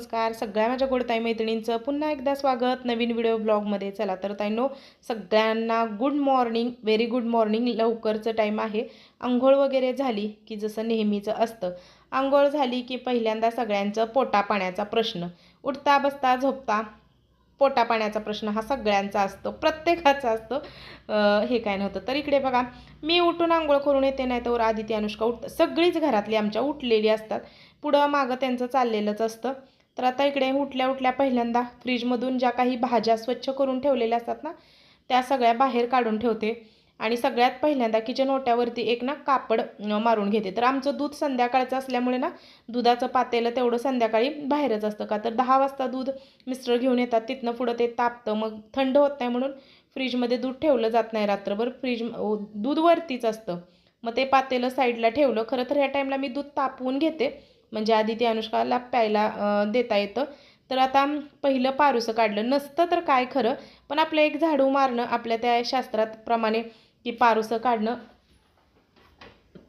नमस्कार. सगळ्या माझ्या गोडताई मैत्रिणींचं पुन्हा एकदा स्वागत. नवीन व्हिडिओ ब्लॉगमध्ये चला तर ताईनो सगळ्यांना good morning very good morning लवकरचं टाईम आहे. आंघोळ वगैरे झाली की जसं नेहमीचं असतं. आंघोळ झाली की पहिल्यांदा सगळ्यांचं पोटापाण्याचा प्रश्न. उठता बसता झोपता पोटापाण्याचा प्रश्न हा सगळ्यांचा असतो. प्रत्येकाचा असतो. हे काय नव्हतं. तर इकडे बघा मी उठून आंघोळ करून येते नाही तर आदिती अनुष्का उठ सगळीच घरातली आमच्या उठलेली असतात. पुढं मागं त्यांचं चाललेलंच असतं. तर आता इकडे उठल्या उठल्या पहिल्यांदा फ्रीजमधून ज्या काही भाज्या स्वच्छ करून ठेवलेल्या असतात ना त्या सगळ्या बाहेर काढून ठेवते. आणि सगळ्यात पहिल्यांदा किचन ओट्यावरती एक ना कापड मारून घेते. तर आमचं दूध संध्याकाळचं असल्यामुळे ना दुधाचं पातेलं तेवढं संध्याकाळी बाहेरच असतं का? तर दहा वाजता दूध मिस्टर घेऊन येतात. तिथनं पुढं ते तापतं. मग थंड होत नाही म्हणून फ्रीजमध्ये दूध ठेवलं जात नाही रात्रभर. फ्रीज दूध वरतीच असतं. मग ते पातेलं साईडला ठेवलं. खरं तर ह्या टाईमला मी दूध तापवून घेते. म्हणजे आधी ते अनुष्काला प्यायला देता येतं. तर आता पहिलं पारूसं काढलं. नसतं तर काय खरं पण आपलं एक झाडू मारणं आपल्या त्या शास्त्रात प्रमाणे की पारूसं काढणं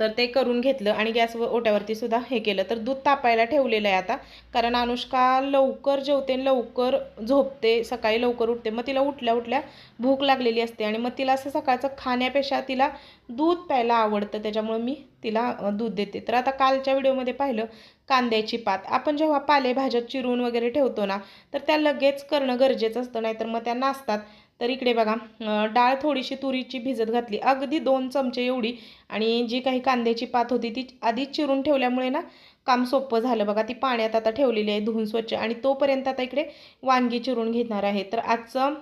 तर ते करून घेतलं आणि गॅस ओट्यावरती सुद्धा हे केलं. तर दूध तापायला ठेवलेलं आहे आता कारण अनुष्का लवकर जेवते आणि लवकर झोपते सकाळी लवकर उठते. मग तिला उठल्या उठल्या भूक लागलेली असते आणि मग तिला असं सकाळचं खाण्यापेक्षा तिला दूध प्यायला आवडतं त्याच्यामुळे मी तिला दूध देते. तर आता कालच्या व्हिडिओमध्ये पाहिलं कांद्याची पात. आपण जेव्हा पालेभाज्या चिरून वगैरे ठेवतो ना तर त्या लगेच करणं गरजेचं असतं नाहीतर मग त्या नासतात तर इकडे बघा डाळ थोडीशी तुरीची भिजत घातली. अगदी दोन चमचे एवढी. आणि जी काही कांद्याची पात होती ती आधीच चिरून ठेवल्यामुळे ना काम सोपं झालं. बघा ती पाण्यात आता ठेवलेली आहे धुवून स्वच्छ. आणि तोपर्यंत आता इकडे वांगी चिरून घेणार आहे. तर आजचं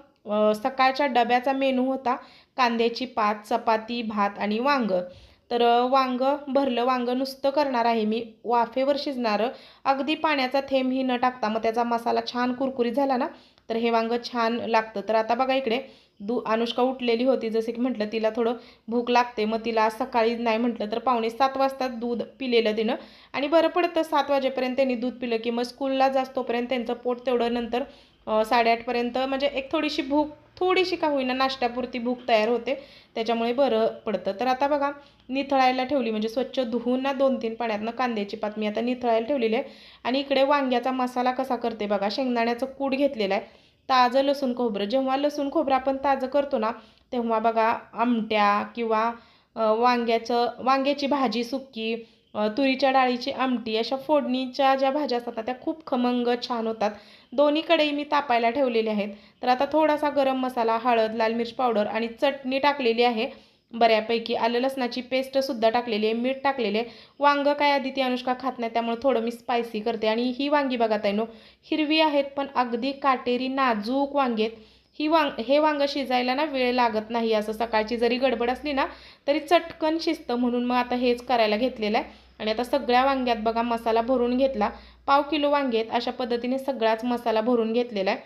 सकाळच्या डब्याचा मेनू होता कांद्याची पात चपाती भात आणि वांगं. तर वांग भरलं वांग नुसतं करणार आहे मी. वाफेवर शिजणारं. अगदी पाण्याचा थेंबही न टाकता मग त्याचा मसाला छान कुरकुरीत झाला ना तर हे वांग छान लागतं. तर आता बघा इकडे दू अनुष्का उठलेली होती. जसं की म्हटलं तिला थोडं भूक लागते. मग तिला आज सकाळी नाही म्हटलं तर पावणे सात वाजता दूध पिलेलं तिनं. आणि बरं पडतं सात वाजेपर्यंत त्यांनी दूध पिलं की मग स्कूलला जास्तोपर्यंत त्यांचं पोट तेवढं नंतर साडेआठपर्यंत म्हणजे एक थोडीशी भूक थोडीशी का होईना नाश्त्यापुरती भूक तयार होते. त्याच्यामुळे बरं पडतं. तर आता बघा निथळायला ठेवली म्हणजे स्वच्छ धुवून ना दोन तीन पाण्यातनं कांद्याची पात मी आता निथळायला ठेवलेली आहे. आणि इकडे वांग्याचा मसाला कसा करते बघा शेंगदाण्याचं कूड घेतलेलं आहे. ताजं लसूण खोबरं. जेव्हा लसूण खोबरं आपण ताजं करतो ना तेव्हा बघा आमट्या किंवा वांग्याचं वांग्याची भाजी सुक्की तुरीच्या डाळीची आमटी अशा फोडणीच्या ज्या भाज्या असतात त्या खूप खमंग छान होतात. दोन्हीकडेही मी तापायला ठेवलेले आहेत. तर आता थोडासा गरम मसाला हळद लाल मिर्च पावडर आणि चटणी टाकलेली आहे. बऱ्यापैकी आलं लसणाची पेस्टसुद्धा टाकलेली आहे मीठ टाकलेले आहे. वांगं काय आधी ती अनुष्का खात नाही त्यामुळे थोडं मी स्पायसी करते. आणि ही वांगी बघा ताईनो हिरवी आहेत पण अगदी काटेरी नाजूक वांगी आहेत. ही वांग हे वांगं शिजायला ना वेळ लागत नाही. असं सकाळची जरी गडबड असली ना तरी चटकन शिजतं म्हणून मग आता हेच करायला घेतलेलं आहे. आणि आता सगळ्या वांग्यात बघा मसाला भरून घेतला. पाव किलो वांगे आहेत अशा पद्धतीने सगळाच मसाला भरून घेतलेला आहे.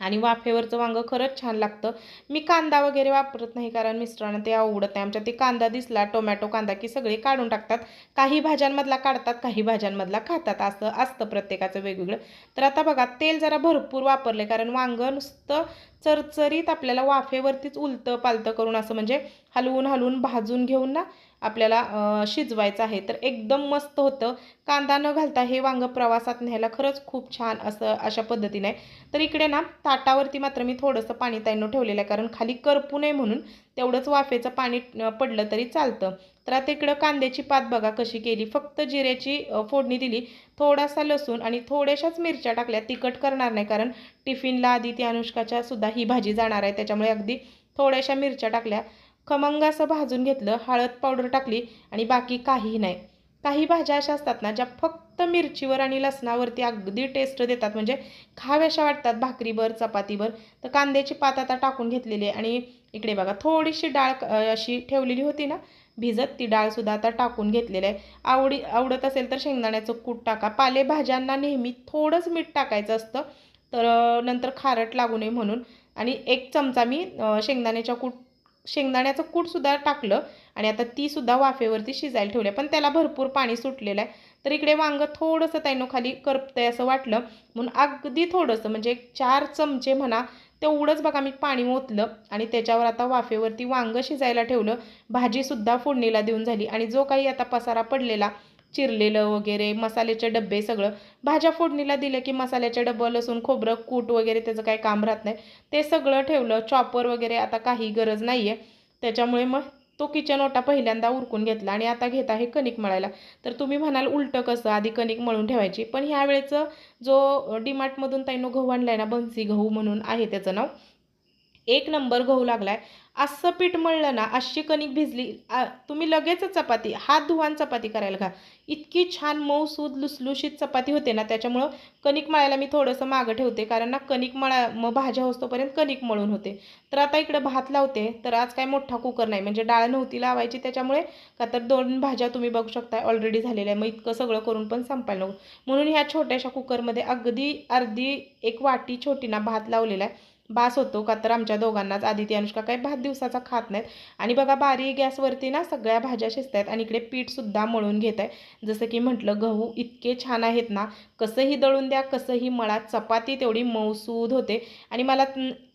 आणि वाफेवरचं वांगं खरंच छान लागतं. मी कांदा वगैरे वापरत नाही कारण मिस्टरांना ते आवडत नाही. आमच्या ते कांदा दिसला टोमॅटो कांदा की सगळे काढून टाकतात. काही भाज्यांमधला काढतात काही भाज्यांमधला खातात. असं असतं प्रत्येकाचं वेगवेगळं. तर आता बघा तेल जरा भरपूर वापरले कारण वांगं नुसतं चरचरीत आपल्याला वाफेवरतीच उलतं पालतं करून असं म्हणजे हलवून हलवून भाजून घेऊन ना आपल्याला शिजवायचं आहे. तर एकदम मस्त होतं. कांदा न घालता हे वांगं प्रवासात न्यायला खरंच खूप छान असं अशा पद्धतीने. आहे तर इकडे ना ताटावरती मात्र मी थोडंसं पाणी ताईनं ठेवलेलं आहे. कारण खाली करपू नये म्हणून तेवढंच वाफेचं पाणी पडलं तरी चालतं. तर आता इकडं कांद्याची पात बघा कशी केली. फक्त जिऱ्याची फोडणी दिली. थोडासा लसूण आणि थोड्याशाच मिरच्या टाकल्या. तिखट करणार नाही. कारण टिफिनला आधी ती अनुष्काच्या सुद्धा ही भाजी जाणार आहे. त्याच्यामुळे अगदी थोड्याशा मिरच्या टाकल्या. खमंग असं भाजून घेतलं हळद पावडर टाकली आणि बाकी काहीही नाही. काही भाज्या अशा असतात ना ज्या फक्त मिरचीवर आणि लसणावरती अगदी टेस्ट देतात. म्हणजे खाव्याशा वाटतात भाकरीवर चपातीवर तर कांद्याची पात आता टाकून घेतलेली आहे आणि इकडे बघा थोडीशी डाळ अशी ठेवलेली होती ना भिजत ती डाळसुद्धा आता टाकून घेतलेली आहे. आवडी आवडत असेल तर शेंगदाण्याचं कूट टाका. पालेभाज्यांना नेहमी थोडंच मीठ टाकायचं असतं तर नंतर खारट लागू नये म्हणून. आणि एक चमचा मी शेंगदाण्याच्या कूट शेंगदाण्याचं कूटसुद्धा टाकलं आणि आता तीसुद्धा वाफेवरती शिजायला ठेवलं पण त्याला भरपूर पाणी सुटलेलं आहे. तर इकडे वांगं थोडंसं ताईनो खाली करपतंय असं वाटलं. म्हणून अगदी थोडंसं म्हणजे चार चमचे म्हणा तेवढंच बघा मी पाणी ओतलं आणि त्याच्यावर आता वाफेवरती वांगं शिजायला ठेवलं. भाजीसुद्धा फोडणीला देऊन झाली आणि जो काही आता पसारा पडलेला चिरलेलं वगैरे मसाल्याचे डबे सगळं. भाज्या फोडणीला दिलं की मसाल्याचे डबं लसूण खोबरं कूट वगैरे त्याचं काही काम राहत नाही. ते सगळं ठेवलं चॉपर वगैरे आता काही गरज नाही आहे त्याच्यामुळे मग तो किचन ओटा पहिल्यांदा उरकून घेतला आणि आता घेत आहे कणिक मळायला. तर तुम्ही म्हणाल उलटं कसं आधी कणिक मळून ठेवायची. पण ह्या वेळेचं जो डीमार्टमधून ताईनो गहू आणलाय ना बन्सी गहू म्हणून आहे त्याचं नाव. एक नंबर गहू लागलाय. असं पीठ मळलं ना अशी कणिक भिजली तुम्ही लगेचच चपाती हात धुवान चपाती करायला घा इतकी छान मऊसूद लुसलुशीत चपाती होते ना त्याच्यामुळं कणिक मळायला मी थोडंसं मागं ठेवते. कारण ना कणिक मळा मग भाज्या होतोपर्यंत कणिक मळून होते. तर आता इकडं भात लावते. तर आज काय मोठा कुकर नाही. म्हणजे डाळ नव्हती लावायची त्याच्यामुळे का तर दोन भाज्या तुम्ही बघू शकता ऑलरेडी झालेल्या. आहे मग इतकं सगळं करून पण संपायला नको. म्हणून ह्या छोट्याशा कुकरमध्ये अगदी अर्धी एक वाटी छोटी ना भात लावलेला आहे. बास होतो का तर आमच्या दोघांनाच. आदिती अनुष्का काही भात दिवसाचा खात नाहीत. आणि बघा बारी गॅसवरती ना सगळ्या भाज्या शिजत आहेत आणि इकडे पीठसुद्धा मळून घेत आहे जसं की म्हटलं गहू इतके छान आहेत ना कसंही दळून द्या कसंही मळा चपाती तेवढी मऊसूद होते. आणि मला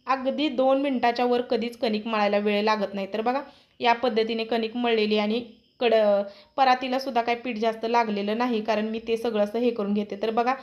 अगदी दोन मिनटाच्या वर कधीच कणिक मळायला वेळ लागत नाही. तर बघा या पद्धतीने कणिक मळलेली आणि कड परातीला सुद्धा काही पीठ जास्त लागलेलं नाही कारण मी ते सगळं असं हे करून घेते. तर बघा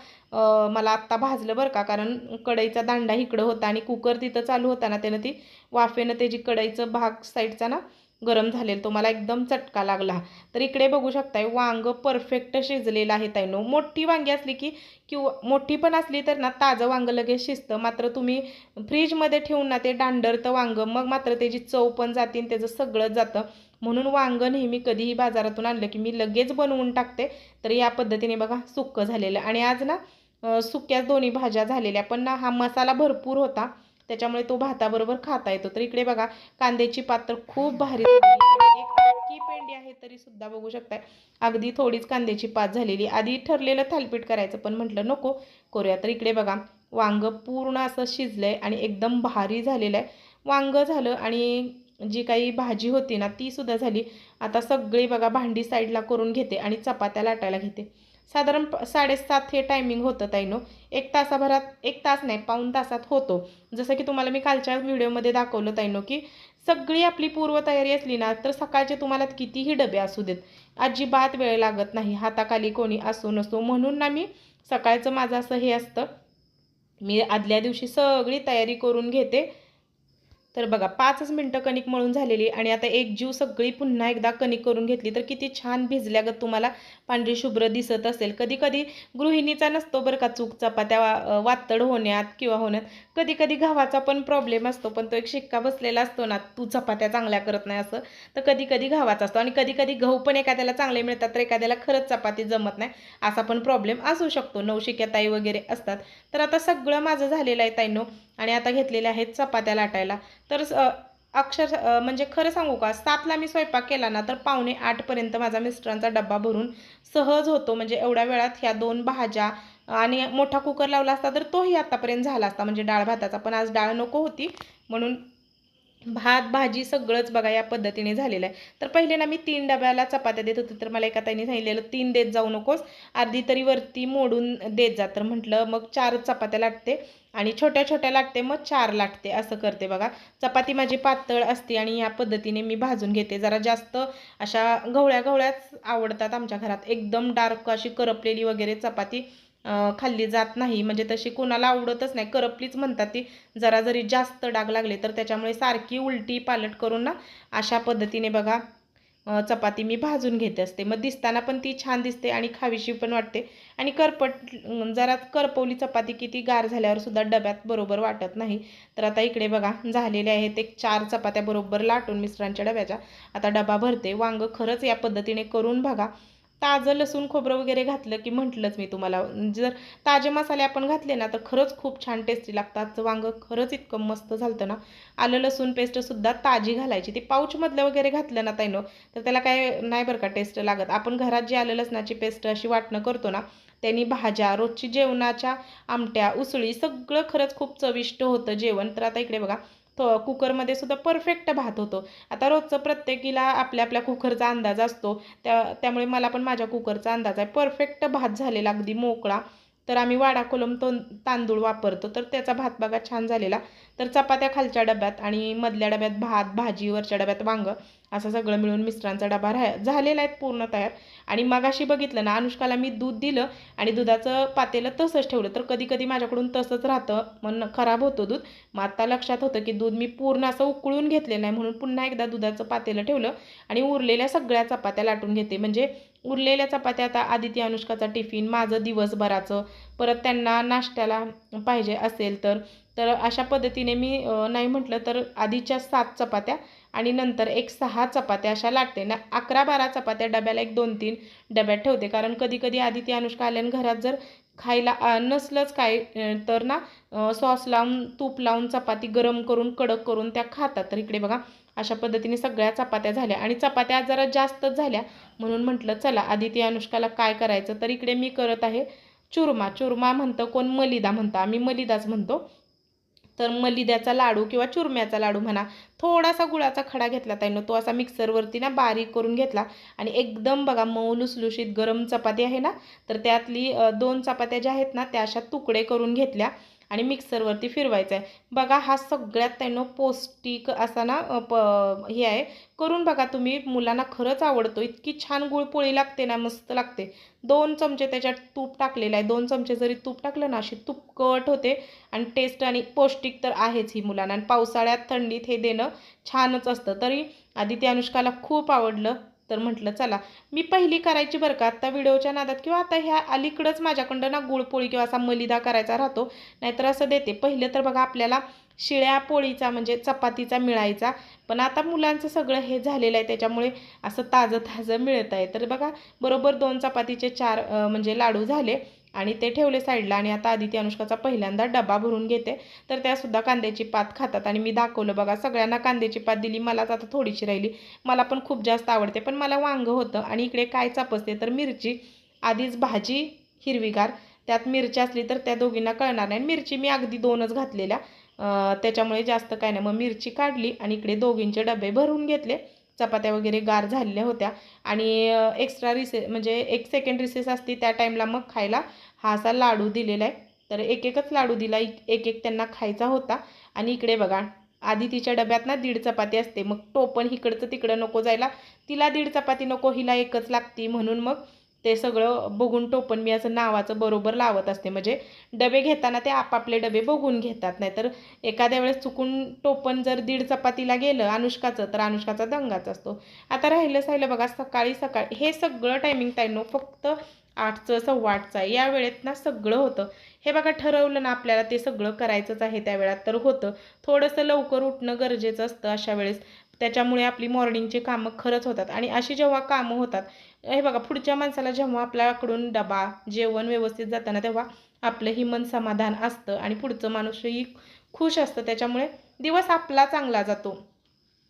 मला आत्ता भाजलं बरं का कारण कढईचा दांडा इकडं होता आणि कुकर तिथं चालू होता ना त्यानं ती वाफेनं त्याची कढईचं भाग साईडचा ना गरम झालेलं तो मला एकदम चटका लागला. तर इकडे बघू शकताय वांग परफेक्ट शिजलेलं आहे ताईनो मोठी वांगी असली की किंवा मोठी पण असली तर ना ताजं वांग लगेच शिजतं. मात्र तुम्ही फ्रीजमध्ये ठेवून ना ते डांडरतं वांग मग मात्र त्याची चव पण जाते आणि त्याचं सगळं जातं. म्हणून वांग नेहमी कधीही बाजारातून आणलं की मी लगेच बनवून टाकते. तर या पद्धतीने बघा सुक्कं झालेलं. आणि आज ना सुक्याच दोन्ही भाज्या झालेल्या पण ना हा मसाला भरपूर होता. त्याच्यामुळे तो भाताबरोबर खाता येतो. तर इकडे बघा कांद्याची पात्र खूप भारी एक पेंडी आहे तरी सुद्धा बघू शकताय. अगदी थोडीच कांद्याची पात झालेली. आधी ठरलेलं थालपीठ करायचं पण म्हटलं नको करूया. तर इकडे बघा वांग पूर्ण असं शिजलंय आणि एकदम भारी झालेलं आहे. वांग झालं आणि जी काही भाजी होती ना ती सुद्धा झाली. आता सगळी बघा भांडी साईडला करून घेते आणि चपात्या लाटायला घेते. साधारण साडेसात हे टायमिंग होतं ताईनो. एक तासाभरात एक तास नाही पाऊन तासात होतो. जसं की तुम्हाला मी कालच्या व्हिडिओमध्ये दाखवलं ताईनो की सगळी आपली पूर्वतयारी असली ना तर सकाळचे तुम्हाला कितीही डबे असू देत अजिबात वेळ लागत नाही. हाताखाली कोणी असो नसो म्हणून ना मी सकाळचं माझं असं हे असतं. मी आदल्या दिवशी सगळी तयारी करून घेते. तर बघा पाचच मिनटं कणिक मळून झालेली आणि आता एक जीव सगळी पुन्हा एकदा कणिक करून घेतली तर किती छान भिजल्यागत तुम्हाला. पांढरी शुभ्र दिसत असेल. कधी कधी गृहिणीचा नसतो बरं का चूक चपात्या वातड होण्यात किंवा होण्यात. कधी कधी घावाचा पण प्रॉब्लेम असतो पण तो एक शिक्का बसलेला असतो ना तू चपात्या चांगल्या करत नाही असं तर कधी कधी घावाचा असतो. आणि कधी कधी गहू पण एखाद्याला चांगले मिळतात तर एखाद्याला खरंच चपाती जमत नाही असा पण प्रॉब्लेम असू शकतो. नवशिक्या ताई वगैरे असतात. तर आता सगळं माझं झालेलं आहे ताईनो आणि आता घेतलेल्या आहेत चपात्या लाटायला. तर अक्षर म्हणजे खरं सांगू का सातला मी स्वयंपाक केला ना तर पावणे आठपर्यंत माझा मिस्टरांचा डब्बा भरून सहज होतो. म्हणजे एवढ्या वेळात ह्या दोन भाज्या आणि मोठा कुकर लावला असता तर तोही आतापर्यंत झाला असता. म्हणजे डाळ भाताचा. पण आज डाळ नको होती. म्हणून भात भाजी सगळंच बघा या पद्धतीने झालेलं आहे. तर पहिले ना मी तीन डब्याला चपात्या देत होते. तर मला एका ताईने सांगितलेलं तीन देत जाऊ नकोस. अर्धी तरी वरती मोडून देत जा. तर म्हटलं मग चारच चपात्या लाटते आणि छोट्या छोट्या लाटते मग चार लाटते. असं करते बघा. चपाती माझी पातळ असते आणि या पद्धतीने मी भाजून घेते. जरा जास्त अशा गवळ्या गवळ्याच आवडतात आमच्या घरात. एकदम डार्क अशी करपलेली वगैरे चपाती खाल्ली जात नाही. म्हणजे तशी कोणाला आवडतच नाही. करपलीच म्हणतात ती. जरा जरी जास्त डाग लागले तर त्याच्यामुळे सारखी उलटी पालट करून ना अशा पद्धतीने बघा चपाती मी भाजून घेते असते. मग दिसताना पण ती छान दिसते आणि खावीशी पण वाटते. आणि करपट जरा करपवली चपाती किती गार झाल्यावर सुद्धा डब्यात बरोबर वाटत नाही. तर आता इकडे बघा झालेले आहेत एक चार चपात्या बरोबर लाटून मिस्टरांच्या डब्याच्या. आता डबा भरते. वांग खरंच या पद्धतीने करून बघा. ताजं लसूण खोबरं वगैरे घातलं की म्हटलंच मी तुम्हाला. जर ताजे मसाले आपण घातले ना तर खरंच खूप छान टेस्टी लागतात. वांगं खरंच इतकं मस्त झालं ना. आलं लसूण पेस्टसुद्धा ताजी घालायची. ती पाऊचमधलं वगैरे घातलं ना ताईनो तर त्याला काय नाही बरं का टेस्ट लागत. आपण घरात जी आलं लसणाची पेस्ट अशी वाटणं करतो ना त्यांनी भाज्या रोजची जेवणाच्या आमट्या उसळी सगळं खरंच खूप चविष्ट होतं जेवण. तर आता इकडे बघा तो कुकरमध्ये सुद्धा परफेक्ट भात होतो. आता रोजचं प्रत्येकीला आपल्या आपल्या कुकरचा अंदाज असतो. त्या त्यामुळे मला पण माझ्या कुकरचा अंदाज आहे. परफेक्ट भात झालेला अगदी मोकळा. तर आम्ही वाडा कोलम तो तांदूळ वापरतो. तर त्याचा भात बघा छान झालेला. तर चपात्या खालच्या डब्यात आणि मधल्या डब्यात भात भाजी वरच्या डब्यात वांग असं सगळं मिळून मिस्टरांचा डबा राह झालेला आहे पूर्ण तयार. आणि मगाशी बघितलं ना अनुष्काला मी दूध दिलं आणि दुधाचं पातेलं तसंच ठेवलं. तर कधी कधी माझ्याकडून तसंच राहतं. मन खराब होतं दूध. मग आत्ता लक्षात होतं की दूध मी पूर्ण असं उकळून घेतलेलं आहे म्हणून पुन्हा एकदा दुधाचं पातेलं ठेवलं आणि उरलेल्या सगळ्या चपात्या लाटून घेते. म्हणजे उरलेल्या चपात्या आता आदिती अनुष्काचा टिफिन माझं दिवसभराचं. परत त्यांना नाश्त्याला पाहिजे असेल तर. तर अशा पद्धतीने मी नाही म्हटलं तर आधीच्या सात चपात्या आणि नंतर एक सहा चपात्या अशा लागते. ना अकरा बारा चपात्या डब्याला एक दोन तीन डब्यात ठेवते. कारण कधी कधी आदिती अनुष्का आल्यान घरात जर खायला नसलंच काय तर ना सॉस लावून तूप लावून चपाती गरम करून कडक करून त्या खातात. तर इकडे बघा अशा पद्धतीने सगळ्या चपात्या झाल्या. आणि चपात्या जरा जास्तच झाल्या. म्हणून म्हटलं चला आदिती अनुष्काला काय करायचं तर इकडे मी करत आहे चुरमा. चुरमा म्हणतं कोण? मलिदा म्हणतं. आम्ही मलिदाच म्हणतो. तर मलिद्याचा लाडू किंवा चुरम्याचा लाडू म्हणा. थोडासा गुळाचा खडा घेतला ताईनं. तो असा मिक्सरवरती ना बारीक करून घेतला. आणि एकदम बघा मऊ लुसलुशीत गरम चपाती आहे ना? तर त्यातली दोन चपात्या ज्या आहेत ना त्या अशा तुकडे करून घेतल्या. आणि मिक्सरवरती फिरवायचं आहे बघा हा सगळ्यात त्यानं पौष्टिक असा ना प हे आहे. करून बघा तुम्ही मुलांना खरंच आवडतो. इतकी छान गुळपोळी लागते ना मस्त लागते. दोन चमचे त्याच्यात तूप टाकलेलं आहे. दोन चमचे जरी तूप टाकलं ना अशी तुपकट होते आणि टेस्ट आणि पौष्टिक तर आहेच ही मुलांना. आणि पावसाळ्यात थंडीत हे देणं छानच असतं. तरी आधी ते अनुष्काला खूप आवडलं. तर म्हटलं चला मी पहिली करायची बरं का. आत्ता व्हिडिओच्या नादात किंवा आता ह्या अलीकडंच माझ्याकडं ना गुळपोळी किंवा असा मलिदा करायचा राहतो नाहीतर असं देते. पहिले तर बघा आपल्याला शिळ्या पोळीचा म्हणजे चपातीचा मिळायचा. पण आता मुलांचं सगळं हे झालेलं आहे त्याच्यामुळे असं ताजं ताजं मिळत आहे. तर बघा बरोबर दोन चपातीचे चार म्हणजे लाडू झाले. आणि ते ठेवले साईडला आणि आता आदिती अनुष्काचा पहिल्यांदा डबा भरून घेते. तर त्यासुद्धा कांद्याची पात खातात आणि मी दाखवलं बघा सगळ्यांना कांद्याची पात दिली मलाच आता थोडीशी राहिली. मला पण खूप जास्त आवडते पण मला वांग होतं. आणि इकडे काय चापसते तर मिरची आधीच भाजी हिरवीगार त्यात मिरची असली तर त्या दोघींना कळणार नाही. मिरची मी अगदी दोनच घातलेल्या त्याच्यामुळे जास्त काय नाही. मग मिरची काढली आणि इकडे दोघींचे डबे भरून घेतले. चपात्या वगैरे गार झालेल्या होत्या. आणि एक्स्ट्रा रिसे म्हणजे एक सेकंड रिसेस असते त्या टाईमला मग खायला हा असा लाडू दिलेला आहे. तर एक एकच लाडू दिला एक एक त्यांना खायचा होता. आणि इकडे बघा आधी तिच्या डब्यात ना दीड चपाती असते. मग टोपण इकडचं तिकडं नको जायला. तिला दीड चपाती नको हिला एकच लागती. म्हणून मग ते सगळं बघून टोपण मी असं नावाचं बरोबर लावत असते. म्हणजे डबे घेताना ते आपापले डबे बघून घेतात. नाही तर एखाद्या वेळेस चुकून टोपण जर दीड चपातीला गेलं अनुष्काचं तर अनुष्काचा दंगाच असतो. आता राहिलं साहिलं बघा सकाळी सकाळी हे सगळं टायमिंग ताईनो फक्त आठचं सव्वा आठचं आहे. या वेळेत ना सगळं होतं. हे बघा ठरवलं ना आपल्याला ते सगळं करायचंच आहे त्या वेळात तर होतं. थोडंसं लवकर उठणं गरजेचं असतं अशा वेळेस. त्याच्यामुळे आपली मॉर्निंगची कामं खरंच होतात. आणि अशी जेव्हा कामं होतात हे बघा पुढच्या माणसाला जेव्हा आपल्याकडून डबा जेवण व्यवस्थित जाताना तेव्हा आपलंही मन समाधान असतं आणि पुढचं माणूसही खुश असतं. त्याच्यामुळे दिवस आपला चांगला जातो.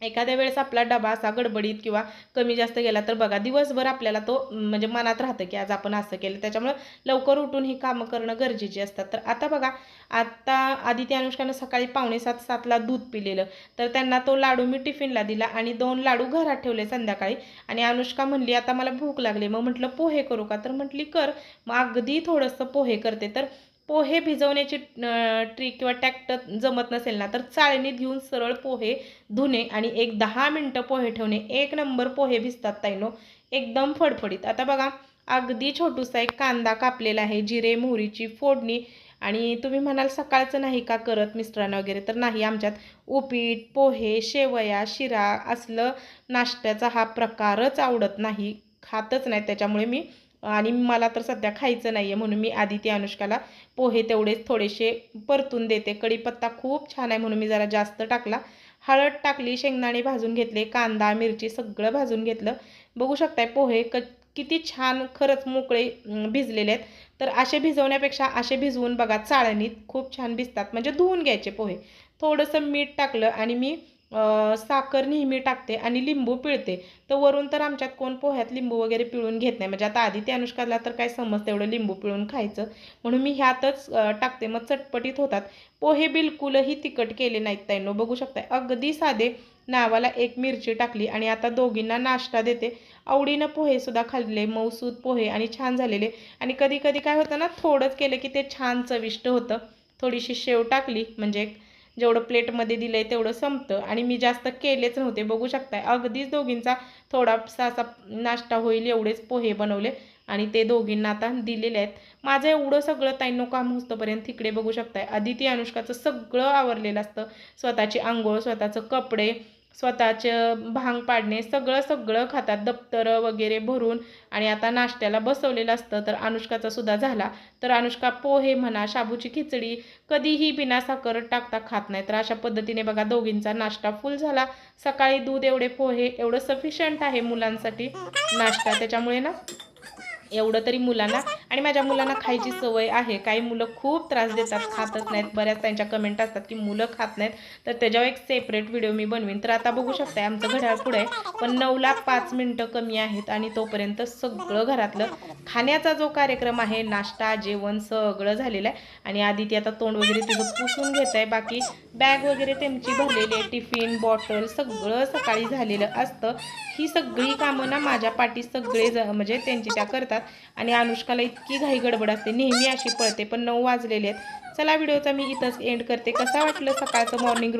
एखाद्या वेळेस आपला डबा असा गडबडीत किंवा कमी जास्त गेला तर बघा दिवसभर आपल्याला तो म्हणजे मनात राहतं की आज आपण असं केलं. त्याच्यामुळं लवकर उठून ही कामं करणं गरजेची असतात. तर आता बघा आता आदित्य अनुष्कानं सकाळी पावणे सात सातला दूध पिलेलं. तर त्यांना तो लाडू मी टिफिनला दिला आणि दोन लाडू घरात ठेवले संध्याकाळी. आणि अनुष्का म्हणली आता मला भूक लागली. मग म्हटलं पोहे करू का? तर म्हटली कर. मग अगदी थोडंसं पोहे करते. तर पोहे भिजवण्याची ट्रिक किंवा टॅक्ट जमत नसेल ना तर चाळणीत घेऊन सरळ पोहे धुणे आणि एक दहा मिनटं पोहे ठेवणे. एक नंबर पोहे भिजतात ताईनो एकदम फडफडीत. आता बघा अगदी छोटूसा एक कांदा कापलेला आहे जिरे मोहरीची फोडणी आणि तुम्ही म्हणाल सकाळचं नाही का करत मिस्टरांना वगैरे? तर नाही आमच्यात उपीट पोहे शेवया शिरा असलं नाश्त्याचा हा प्रकारच आवडत नाही खातच नाही. त्याच्यामुळे मी आणि मला तर सध्या खायचं नाही आहे म्हणून मी आधी ती अनुष्काला पोहे तेवढेच थोडेसे परतून देते. कढीपत्ता खूप छान आहे म्हणून मी जरा जास्त टाकला. हळद टाकली शेंगदाणे भाजून घेतले कांदा मिरची सगळं भाजून घेतलं. बघू शकताय पोहे क किती छान खरंच मोकळे भिजलेले आहेत. तर असे भिजवण्यापेक्षा असे भिजवून बघा चाळणीत खूप छान भिजतात. म्हणजे धुवून घ्यायचे पोहे. थोडंसं मीठ टाकलं आणि मी साखर नेहमी टाकते आणि लिंबू पिळते. तर वरून तर आमच्यात कोण पोह्यात लिंबू वगैरे पिळून घेत नाही. म्हणजे आता आधी ते अनुष्काला तर काय समजतं एवढं लिंबू पिळून खायचं. म्हणून मी ह्यातच टाकते. मग चटपटीत होतात. पोहे बिलकुलही तिखट केले नाहीत ताईंनो. बघू शकताय. अगदी साधे नावाला एक मिरची टाकली आणि आता दोघींना नाश्ता देते. आवडीनं पोहेसुद्धा खाल्ले. मऊसूद पोहे आणि छान झालेले. आणि कधी कधी काय होतं ना थोडंच केलं की ते छान चविष्ट होतं. थोडीशी शेव टाकली म्हणजे जेवढं प्लेटमध्ये दिलं आहे तेवढं संपतं. आणि मी जास्त केलेच नव्हते. बघू शकताय अगदीच दोघींचा थोडासा असा नाश्ता होईल एवढेच पोहे बनवले आणि ते दोघींना आता दिलेले आहेत. माझं एवढं सगळं ताईंनो काम होतोपर्यंत तिकडे बघू शकताय. आदिती अनुष्काचं सगळं आवरलेलं असतं. स्वतःची आंघोळ स्वतःचं कपडे स्वतःचं भांग पाडणे सगळं सगळं खातात. दप्तरं वगैरे भरून आणि आता नाश्त्याला बसवलेलं असतं तर अनुष्काचा सुद्धा झाला. तर अनुष्का पोहे म्हणा शाबूची खिचडी कधीही बिना साखर टाकता खात नाही. तर अशा पद्धतीने बघा दोघींचा नाश्ता फुल झाला. सकाळी दूध एवढे पोहे एवढं सफिशियंट आहे मुलांसाठी नाश्ता. त्याच्यामुळे ना एवढं तरी मुलांना. आणि माझ्या मुलांना खायची सवय आहे. काही मुलं खूप त्रास देतात खातच नाहीत. बऱ्याच त्यांच्या कमेंट असतात की मुलं खात नाहीत. तर त्याच्यावर एक सेपरेट व्हिडिओ मी बनवीन. तर आता बघू शकताय आमचं घड्याळ पुढे आहे. पण नऊला पाच मिनटं कमी आहेत आणि तोपर्यंत सगळं घरातलं खाण्याचा जो कार्यक्रम आहे नाश्ता जेवण सगळं झालेलं आहे. आणि आधी ती आता तोंड वगैरे तिथं पुसून घेत आहे बाकी बॅग वगैरे त्यांची भरलेली आहे. टिफिन बॉटल सगळं सकाळी झालेलं असतं. ही सगळी कामं ना माझ्या पाठी सगळे ज म्हणजे त्यांची त्या करतात. आणि अनुष्काला इतकी घाई गडबड असते. नेहमी अशी पळते पण नऊ वाजलेले आहेत. चला व्हिडिओचा मी इथंच एंड करते. कसा वाटलं सकाळचं मॉर्निंग